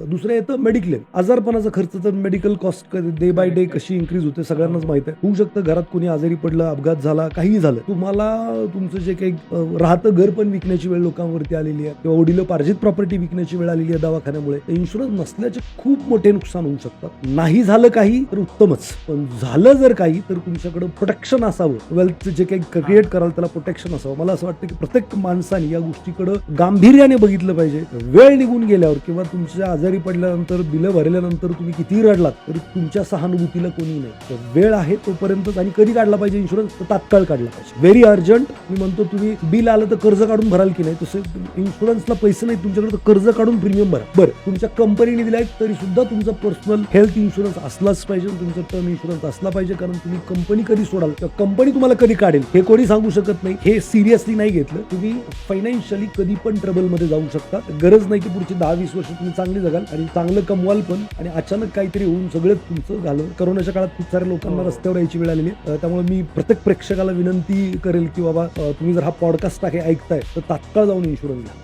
दुसरं येतं मेडिक्लेम आजारपणाचा खर्च तर medical cost day by day कशी इन्क्रीज होते सगळ्यांनाच माहीत आहे. होऊ शकतं घरात कोणी आजारी पडलं अपघात झाला काहीही झालं. तुम्हाला तुमचं जे काही राहतं घर पण विकण्याची वेळ लोकांवरती आलेली आहे. किंवा वडील पार्जित प्रॉपर्टी विकण्याची वेळ आलेली आहे दवाखान्यामुळे. इन्शुरन्स नसल्याचे खूप मोठे नुकसान होऊ शकतात नाही झालं काही तर उत्तमच. पण झालं जर काही तर तुमच्याकडे प्रोटेक्शन असावं. वेल्थ जे काही क्रिएट कराल त्याला प्रोटेक्शन असावं. मला असं वाटतं की प्रत्येक माणसाने या गोष्टीकडे गांभीर्याने बघितलं पाहिजे. वेळ निघून गेल्यावर किंवा तुमच्या आजार पडल्यानंतर बिलं भरल्यानंतर तुम्ही किती रडलात तरी तुमच्या सहानुभूतीला कोणी नाही. तर वेळ आहे तोपर्यंत आणि कधी काढला पाहिजे इन्शुरन्स तर तात्काळ काढला पाहिजे. व्हेरी अर्जंट मी म्हणतो तुम्ही बिल आलं तर कर्ज काढून भराल की नाही तसे इन्शुरन्सला पैसे नाही तुमच्याकडे तर कर्ज काढून प्रीमियम भरा. बरं तुमच्या कंपनीने दिलाय तरी सुद्धा तुमचा पर्सनल हेल्थ इन्शुरन्स असलाच पाहिजे तुमचा टर्म इन्शुरन्स असला पाहिजे कारण तुम्ही कंपनी कधी सोडाल किंवा कंपनी तुम्हाला कधी काढेल हे कोणी सांगू शकत नाही. हे सिरियसली नाही घेतलं. तुम्ही फायनान्शियली कधी पण ट्रबलमध्ये जाऊ शकता. गरज नाही की पुढची दहा वीस वर्ष तुम्ही चांगली जगाल आणि चांगलं कमवाल पण आणि अचानक काहीतरी होऊन सगळं तुमचं झालं. करोनाच्या काळात खूप साऱ्या लोकांना हो. रस्त्यावर यायची वेळ आलेली. त्यामुळे मी प्रत्येक प्रेक्षकाला विनंती करेल की बाबा तुम्ही जर हा पॉडकास्ट आहे ऐकताय तर तात्काळ जाऊन इन्शुरन्स घ्या.